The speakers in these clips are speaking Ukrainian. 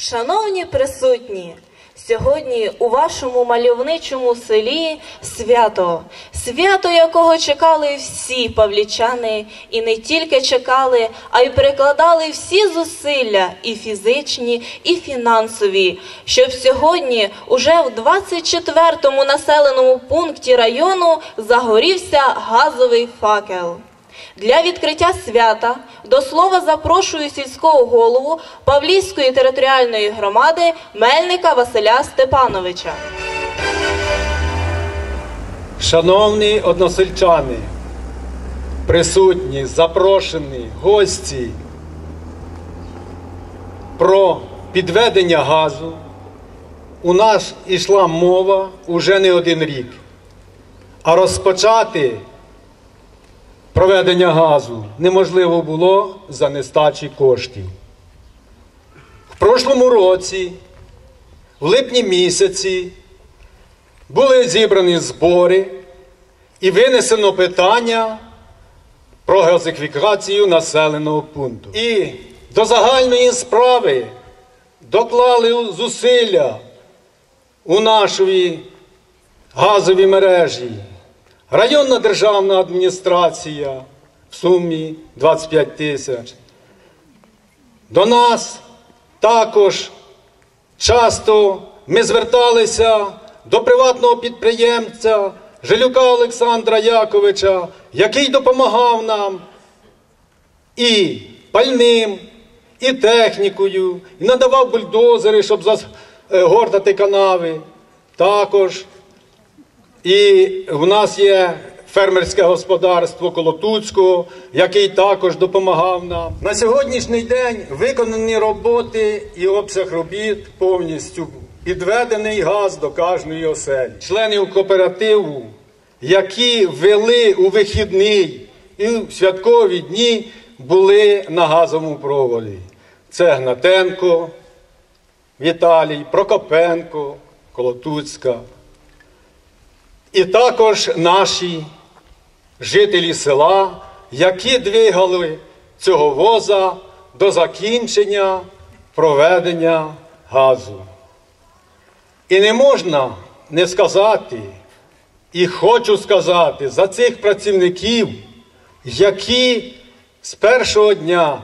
Шановні присутні, сьогодні у вашому мальовничому селі свято, свято якого чекали всі павлічани, і не тільки чекали, а й прикладали всі зусилля, і фізичні, і фінансові, щоб сьогодні, уже в 24-му населеному пункті району, загорівся газовий факел. Для відкриття свята до слова запрошую сільського голову Павлівської територіальної громади Мельника Василя Степановича. Шановні односельчани, присутні, запрошені, гості, про підведення газу у нас йшла мова уже не один рік. А розпочати проведення газу неможливо було за нестачі коштів. В прошлому році, в липні місяці, були зібрані збори і винесено питання про газифікацію населеного пункту. І до загальної справи доклали зусилля у нашій газовій мережі. Районна державна адміністрація в сумі 25 тисяч. До нас також часто ми зверталися до приватного підприємця Жилюка Олександра Яковича, який допомагав нам і пальним, і технікою, і надавав бульдозери, щоб загортати канави. Також і в нас є фермерське господарство Колотуцького, який також допомагав нам. На сьогоднішній день виконані роботи і обсяг робіт повністю підведений газ до кожної оселі. Членів кооперативу, які вели у вихідний і в святкові дні, були на газовому проводі. Це Гнатенко, Віталій, Прокопенко, Колотуцька. І також наші жителі села, які двигали цього воза до закінчення проведення газу. І не можна не сказати, і хочу сказати за цих працівників, які з першого дня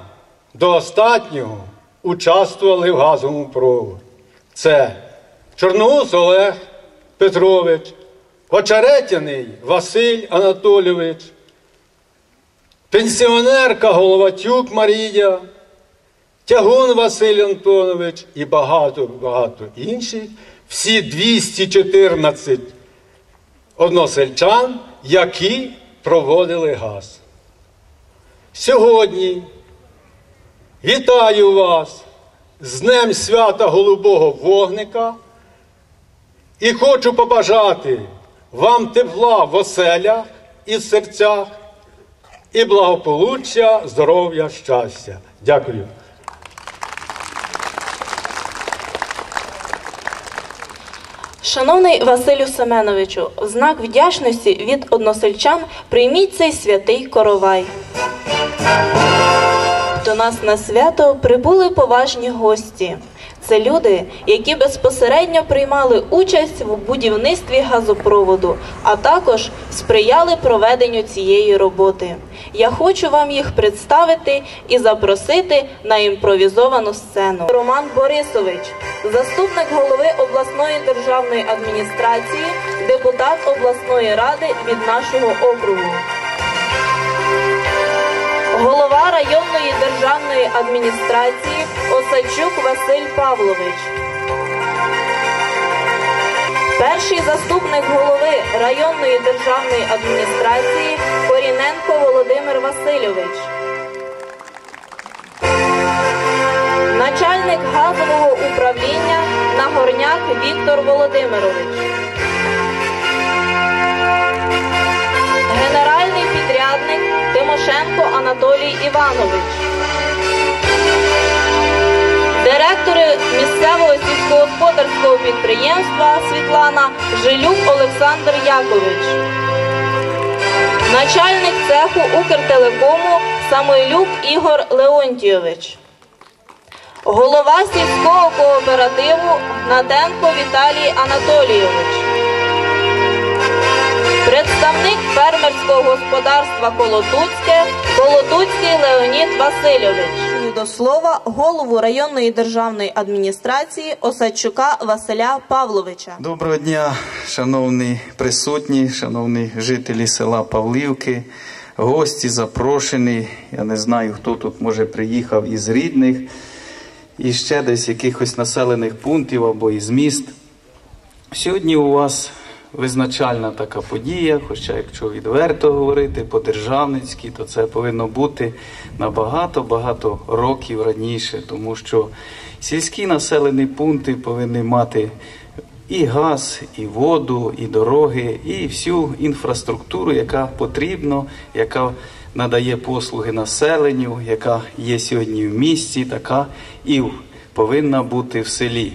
до останнього участвували в газовому проводі. Це Чорноус Олег Петрович. Очеретяний Василь Анатолійович, пенсіонерка Головатюк Марія, Тягун Василь Антонович і багато-багато інших, всі 214 односельчан, які проводили газ. Сьогодні вітаю вас з Днем свята Голубого Вогника і хочу побажати вам тепла в оселях і серцях, і благополуччя, здоров'я, щастя. Дякую. Шановний Василю Семеновичу, в знак вдячності від односельчан прийміть цей святий коровай. До нас на свято прибули поважні гості. Це люди, які безпосередньо приймали участь в будівництві газопроводу, а також сприяли проведенню цієї роботи. Я хочу вам їх представити і запросити на імпровізовану сцену. Роман Борисович, заступник голови обласної державної адміністрації, депутат обласної ради від нашого округу. Голова районної державної адміністрації Осадчук Василь Павлович. Перший заступник голови районної державної адміністрації Коріненко Володимир Васильович. Начальник газового управління Нагорняк Віктор Володимирович. Генеральний підрядник Тимошенко Анатолій Іванович. Директори місцевого сільськогосподарського підприємства Світлана Жилюк Олександр Якович. Начальник цеху Укртелекому Самойлюк Ігор Леонтійович. голова сільського кооперативу Наденко Віталій Анатолійович, представник фермерського господарства Колотуцьке Колотуцький Леонід Васильович. До слова голову районної державної адміністрації Осадчука Василя Павловича. Доброго дня, шановні присутні, шановні жителі села Павлівки, гості запрошені. Я не знаю, хто тут може приїхав із рідних, і ще десь якихось населених пунктів або із міст. Сьогодні у вас визначальна така подія, хоча, якщо відверто говорити по-державницьки, то це повинно бути набагато-багато років раніше, тому що сільські населені пункти повинні мати і газ, і воду, і дороги, і всю інфраструктуру, яка потрібна, яка надає послуги населенню, яка є сьогодні в місті, така і повинна бути в селі.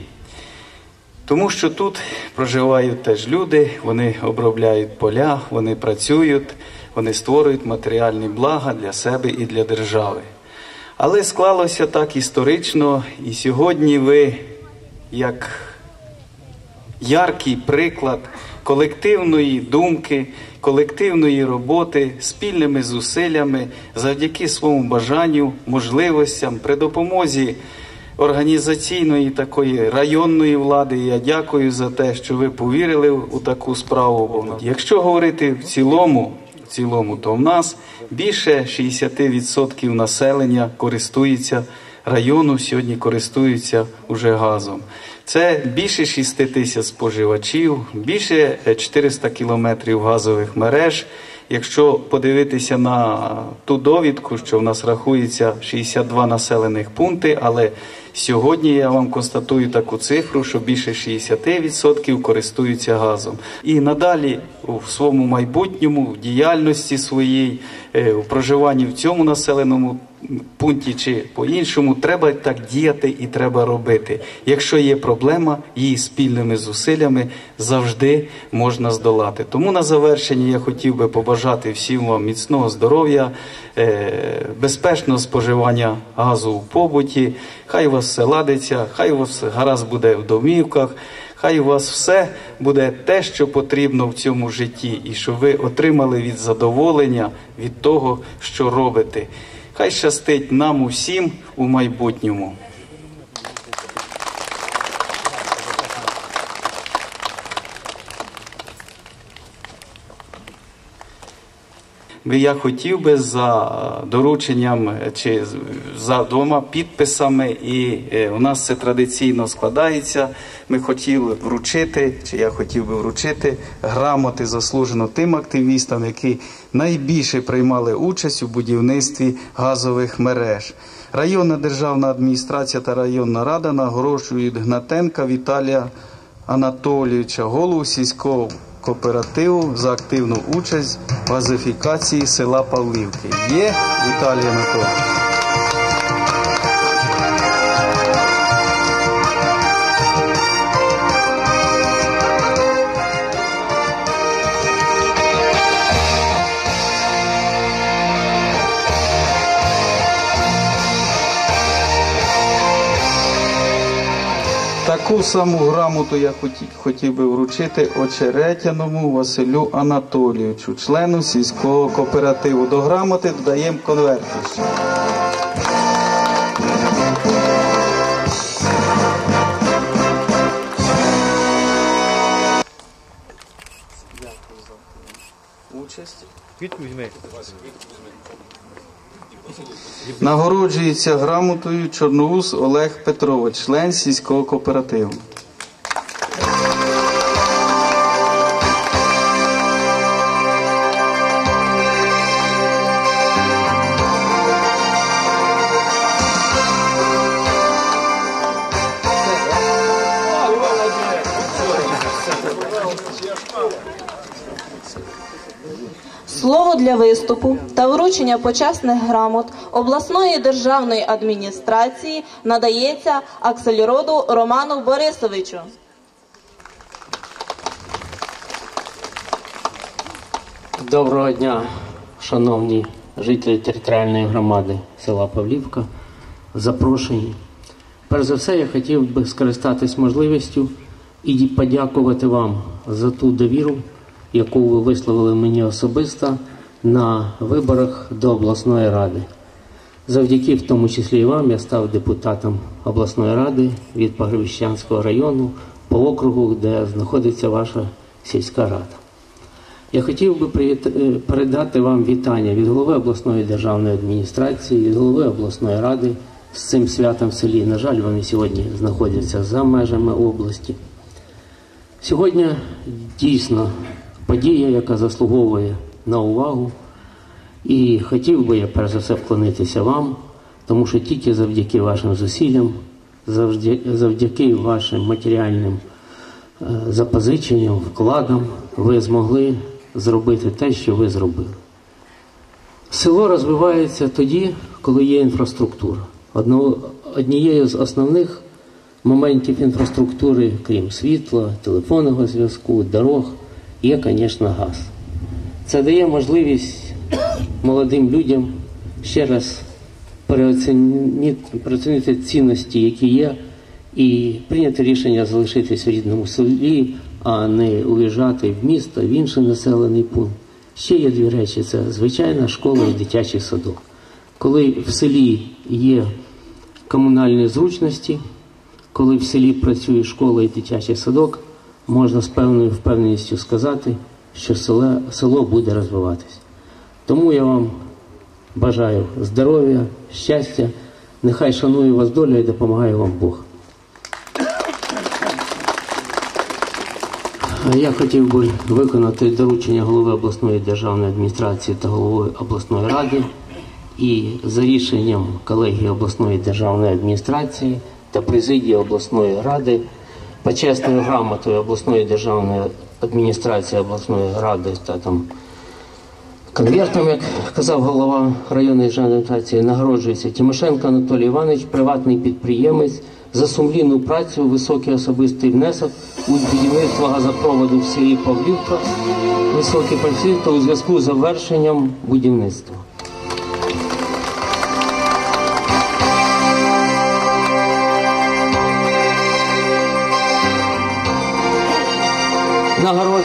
Тому що тут проживають теж люди, вони обробляють поля, вони працюють, вони створюють матеріальні блага для себе і для держави. Але склалося так історично, і сьогодні ви, як яркий приклад колективної думки, колективної роботи, спільними зусиллями, завдяки своєму бажанню, можливостям, при допомозі організаційної такої районної влади. Я дякую за те, що ви повірили у таку справу. Якщо говорити в цілому, в цілому, то в нас більше 60% населення користується району, сьогодні користуються уже газом. Це більше 6 тисяч споживачів, більше 400 кілометрів газових мереж. Якщо подивитися на ту довідку, що в нас рахується 62 населених пункти, але сьогодні я вам констатую таку цифру, що більше 60% користуються газом. І надалі в своєму майбутньому, в діяльності своїй, е, в проживанні в цьому населеному пункті чи по-іншому, треба так діяти і треба робити. Якщо є проблема, її спільними зусиллями завжди можна здолати. Тому на завершення я хотів би побажати всім вам міцного здоров'я, е, безпечного споживання газу в побуті. Хай у вас все ладиться, хай у вас гаразд буде в домівках. Хай у вас все буде те, що потрібно в цьому житті, і щоб ви отримали від задоволення від того, що робите. Хай щастить нам усім у майбутньому. Я хотів би за дорученням чи за двома підписами, і е, у нас це традиційно складається. Ми хотіли вручити, чи я хотів би вручити грамоти заслужено тим активістам, які найбільше приймали участь у будівництві газових мереж. Районна державна адміністрація та районна рада нагороджують Гнатенка Віталія Анатолійовича, голову сільського кооперативу за активну участь в газифікації села Павлівки. Є Віталія Анатолійович? Таку саму грамоту я хотів, хотів би вручити очеретяному Василю Анатолійовичу, члену сільського кооперативу. До грамоти додаємо конверти. ще. Участь. Нагороджується грамотою Чорноус Олег Петрович, член сільського кооперативу. Виступу та вручення почесних грамот обласної державної адміністрації надається Аксельроду Роману Борисовичу. Доброго дня, шановні жителі територіальної громади села Павлівка, запрошені. Перш за все, я хотів би скористатись можливістю і подякувати вам за ту довіру, яку ви висловили мені особисто на виборах до обласної ради. Завдяки в тому числі і вам я став депутатом обласної ради від Погребіщанського району по округу, де знаходиться ваша сільська рада. Я хотів би привіт- е, передати вам вітання від голови обласної державної адміністрації, від голови обласної ради з цим святом в селі. На жаль, вони сьогодні знаходяться за межами області. Сьогодні дійсно подія, яка заслуговує на увагу. І хотів би я перш за все вклонитися вам, тому що тільки завдяки вашим зусиллям, завдяки вашим матеріальним е, запозиченням, вкладам, ви змогли зробити те, що ви зробили. Село розвивається тоді, коли є інфраструктура. Однією з основних моментів інфраструктури, крім світла, телефонного зв'язку, дорог, є, звісно, газ. Це дає можливість молодим людям ще раз переоцінити, цінності, які є, і прийняти рішення залишитись в рідному селі, а не уїжджати в місто, в інший населений пункт. Ще є дві речі: це звичайна школа і дитячий садок. Коли в селі є комунальні зручності, коли в селі працює школа і дитячий садок, можна з певною впевненістю сказати, що село, село буде розвиватися. Тому я вам бажаю здоров'я, щастя, нехай шанує вас доля і допомагає вам Бог. Я хотів би виконати доручення голови обласної державної адміністрації та голови обласної ради і за рішенням колегії обласної державної адміністрації та президії обласної ради почесною грамотою обласної державної адміністрації обласної ради та там Конвертом, як казав голова районної адміністрації, нагороджується Тимошенко Анатолій Іванович, приватний підприємець, за сумлінну працю, високий особистий внесок у будівництво газопроводу в селі Павлівка, високий та у зв'язку з завершенням будівництва.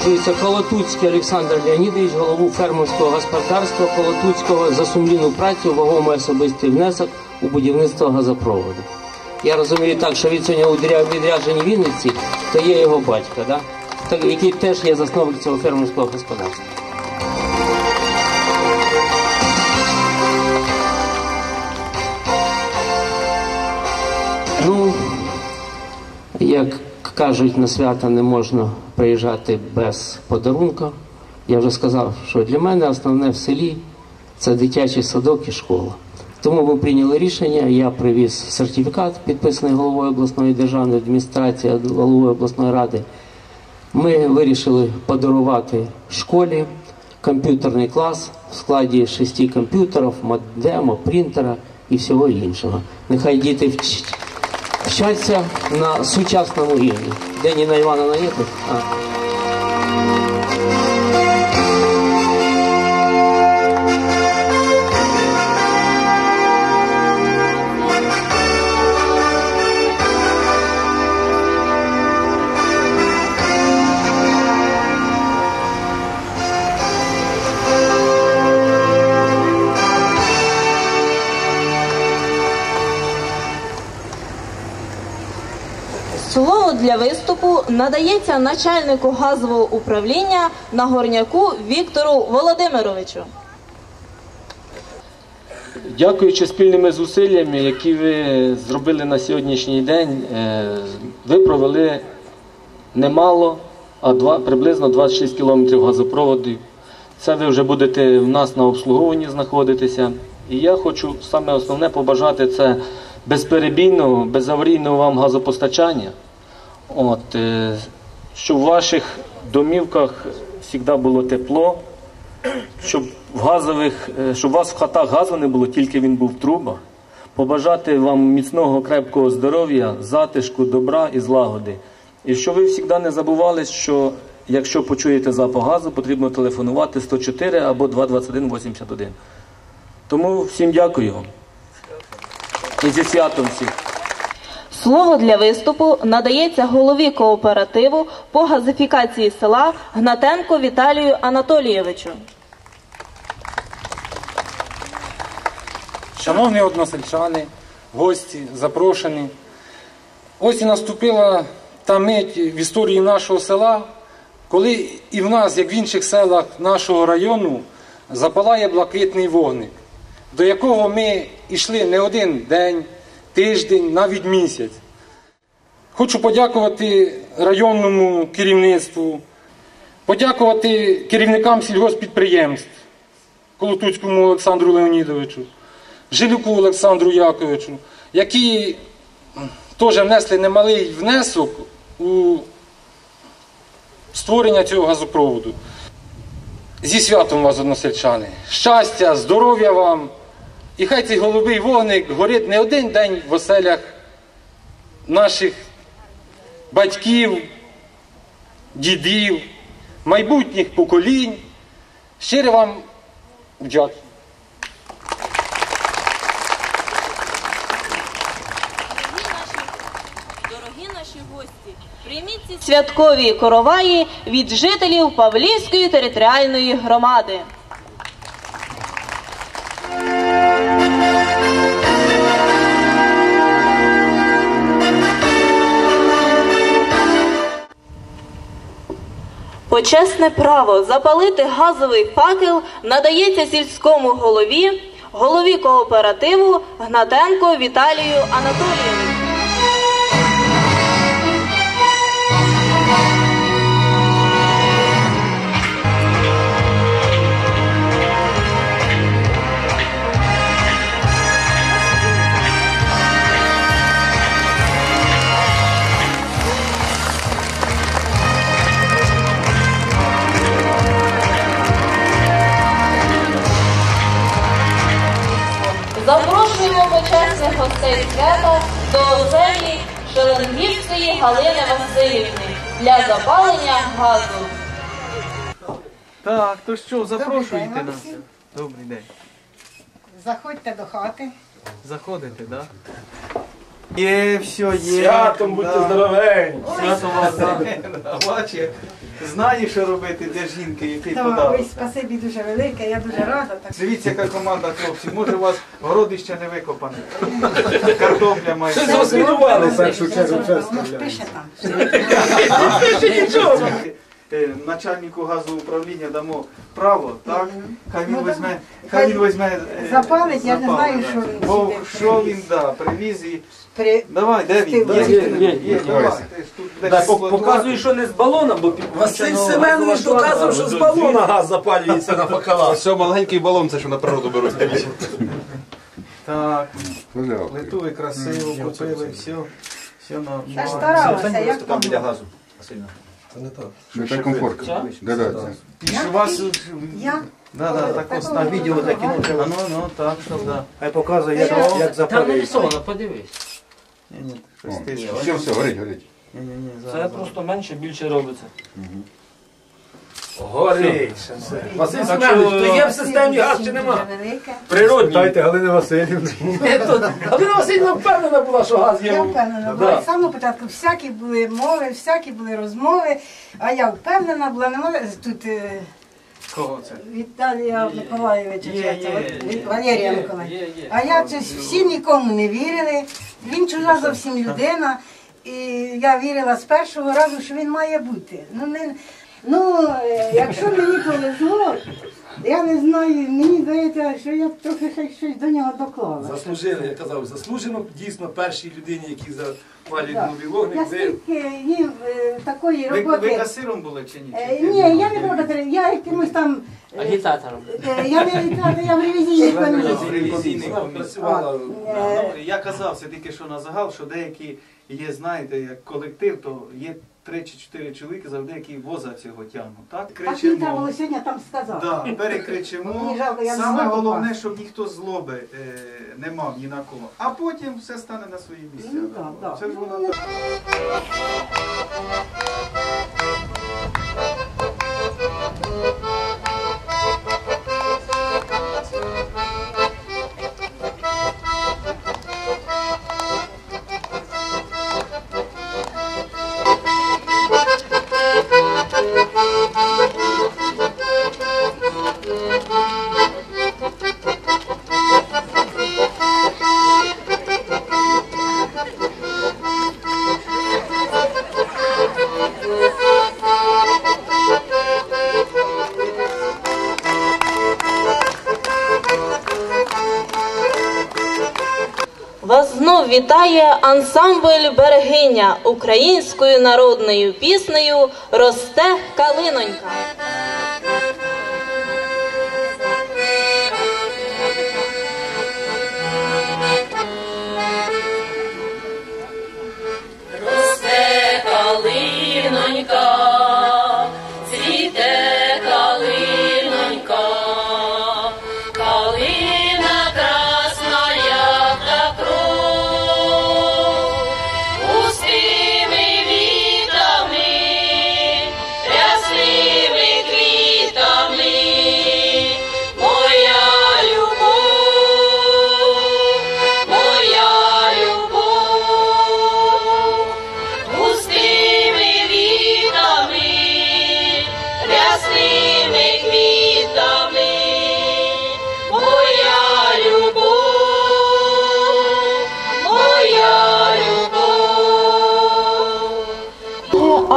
Нагороджується Колотуцький Олександр Леонідович, голову фермерського господарства Колотуцького за сумлінну працю, вагомий особистий внесок у будівництво газопроводу. Я розумію так, що він сьогодні у відря- відрядженні Вінниці, то є його батько, да? Так, який теж є засновник цього фермерського господарства. Ну, як кажуть, на свята не можна приїжджати без подарунка. Я вже сказав, що для мене основне в селі це дитячий садок і школа. Тому ми прийняли рішення, я привіз сертифікат, підписаний головою обласної державної адміністрації, головою обласної ради. Ми вирішили подарувати школі комп'ютерний клас в складі шести комп'ютерів, модема, принтера і всього іншого. Нехай діти вч- вчаться на сучасному рівні. Де Ніна Івановна є тут? А. надається начальнику газового управління Нагорняку Віктору Володимировичу. Дякуючи спільними зусиллями, які ви зробили на сьогоднішній день, е, ви провели немало, а два, приблизно 26 кілометрів газопроводів. Це ви вже будете в нас на обслуговуванні знаходитися. І я хочу саме основне побажати це безперебійного, безаварійного вам газопостачання. От, е, щоб в ваших домівках завжди було тепло, щоб в газових, е, щоб у вас в хатах газу не було, тільки він був в трубах. Побажати вам міцного, крепкого здоров'я, затишку, добра і злагоди. І щоб ви завжди не забували, що якщо почуєте запах газу, потрібно телефонувати 104 або 221 81. Тому всім дякую. І зі святом всіх. Слово для виступу надається голові кооперативу по газифікації села Гнатенко Віталію Анатолійовичу. Шановні односельчани, гості, запрошені. Ось і наступила та мить в історії нашого села, коли і в нас, як в інших селах нашого району, запалає блакитний вогник, до якого ми йшли не один день, тиждень, навіть місяць. Хочу подякувати районному керівництву, подякувати керівникам сільгоспідприємств, Колотуцькому Олександру Леонідовичу, Жилюку Олександру Яковичу, які теж внесли немалий внесок у створення цього газопроводу. Зі святом вас, односельчани! Щастя, здоров'я вам! І хай цей голубий вогник горить не один день в оселях наших батьків, дідів, майбутніх поколінь. Щиро вам вдячний. Прийміть святкові короваї від жителів Павлівської територіальної громади. Почесне право запалити газовий факел надається сільському голові, голові кооперативу Гнатенко Віталію Анатолійовичу. Почесних гостей свята до оселі Шеленгівської Галини Васильівни для запалення газу. Так, то що, запрошуйте нас. Добрий день. Заходьте до хати. Заходите, так? Да? Є, все, є. Святом будьте здоровенні! Свято вас, да. Бачиш, знає, що робити для жінки, який То, ой, спасибі дуже велике, я дуже рада. Так. Дивіться, яка команда хлопців. Може, у вас городи ще не викопані. Картопля має. Це зробили, першу чергу, воно чесно, ж я. пише там. Е, Начальнику газоуправління дамо право, так? Хай він Ну, візьме, хай він візьме. е, Запалить, я не знаю, що він Бо сюди що він да, привіз і. При... Давай, де він? Є, Є, є, ж що не з балона, бо Василь Семенович доказував, що з балона газ запалюється на факелах. Ось маленький балон, це що на природу беруть. Так, плиту ви красиво купили, все. Все Я нормально. старалася, як Там біля газу. Не так комфортно. Да, да, це. І у вас... Я? Да, да, так ось на відео закинув. А ну, ну, так, що, да. Хай показує, як, як запалюється. подивись. Ні, ні, щось О. Все, все, горить, горить. Ні, ні, ні, Це зараз. просто менше, більше робиться. Горить. Василь Так Семенович, то є в системі газ чи нема? велике. Природні. Дайте Галини Васильівни. Галина Васильівна впевнена була, що газ є. Я впевнена Да. була. З самого початку всякі були мови, всякі були розмови, а я впевнена була, не може тут е, Кого це? Віталія Миколаєвича, Є, це, є, Валерія є, Валерія Миколаєвича. Є, є. А я щось всі нікому не вірили. Він чужа зовсім людина. І я вірила з першого разу, що він має бути. Ну, не, ну е, якщо мені повезло, я не знаю, мені здається, що я трохи ще щось до нього доклала. Заслужили, я казав, заслужено дійсно першій людині, які запалюють Так. новий Я вогник. Ви стільки їм е, такої Ви, ви роботи. касиром були чи ні? Е, Чи- Ні, я не була катерина, я якимось там. е, Агітатором. е, Я не агітатор, я в ревізійній комісії. Ревізійний вона працювала. Е, Ну, я казав все тільки що на загал, що деякі є, знаєте, як колектив, то є три чи чотири чоловіки завжди, які воза цього тягнуть. Так, кричимо. було сьогодні там сказав. Да, перекричимо. Жалко, Саме головне, щоб ніхто злоби е, не мав ні на кого. А потім все стане на свої місця. Ну, да, да. Це ж воно так. Ансамбль Берегиня українською народною піснею Росте калинонька.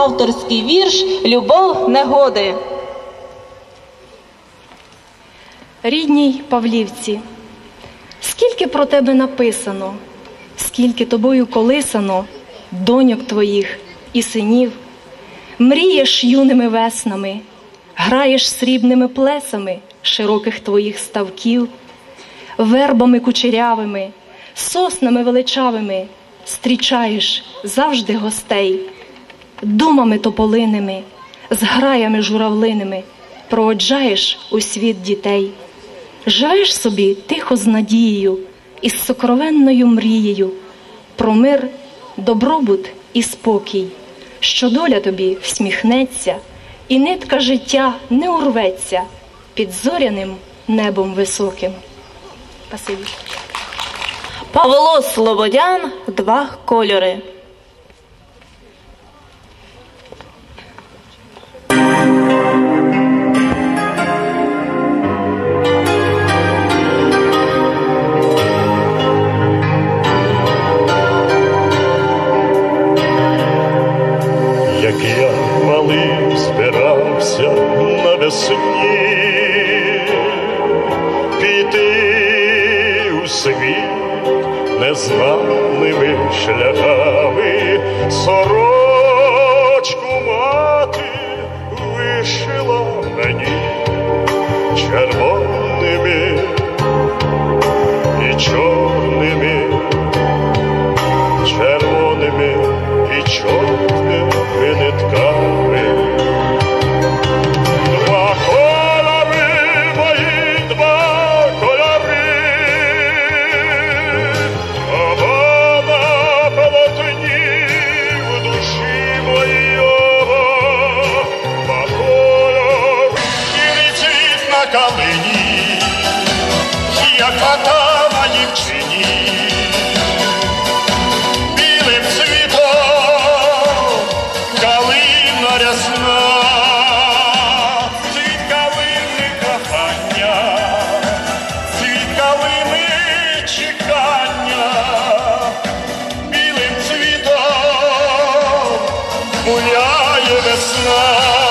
Авторський вірш Любов негоди. Рідній Павлівці, скільки про тебе написано, скільки тобою колисано, доньок твоїх і синів, мрієш юними веснами, граєш срібними плесами широких твоїх ставків, вербами кучерявими, соснами величавими, зустрічаєш завжди гостей, думами тополиними, з граями журавлиними, проводжаєш у світ дітей. Живеш собі тихо з надією і з сокровенною мрією про мир, добробут і спокій, що доля тобі всміхнеться, і нитка життя не урветься під зоряним небом високим. Спасибі. Павло Слободян Два кольори. Буяє весна.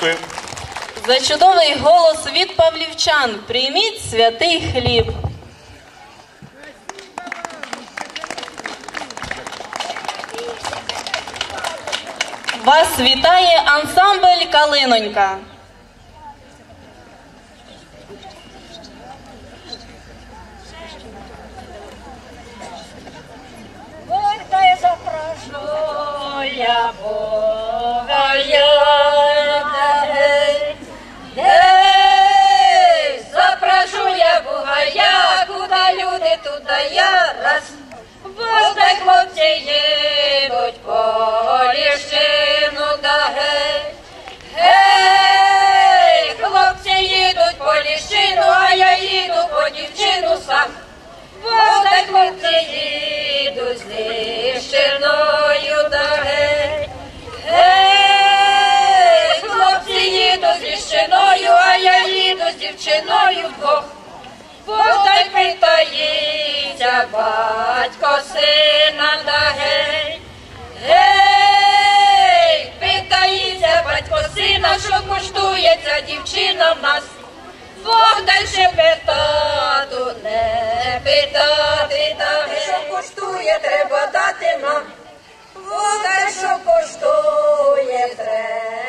Дякую. За чудовий голос від павлівчан прийміть святий хліб. Вас вітає ансамбль Калинонька. Горькая запрашивая Бога я, люди тут да я раз, воздай хлопці їдуть по ліщину да гей. Гей, хлопці їдуть по ліщину, а я їду по дівчину сам. Воздай хлопці їдуть з ліщиною да гей. Гей, хлопці їдуть з ліщиною, а я їду з дівчиною вдвох. Бодай притаїться батько сина та гей. Гей, питається батько сина, що коштується дівчина в нас. Богдай ще питату, не питати та гей. Що коштує, треба дати нам. Богдай, що коштує, треба.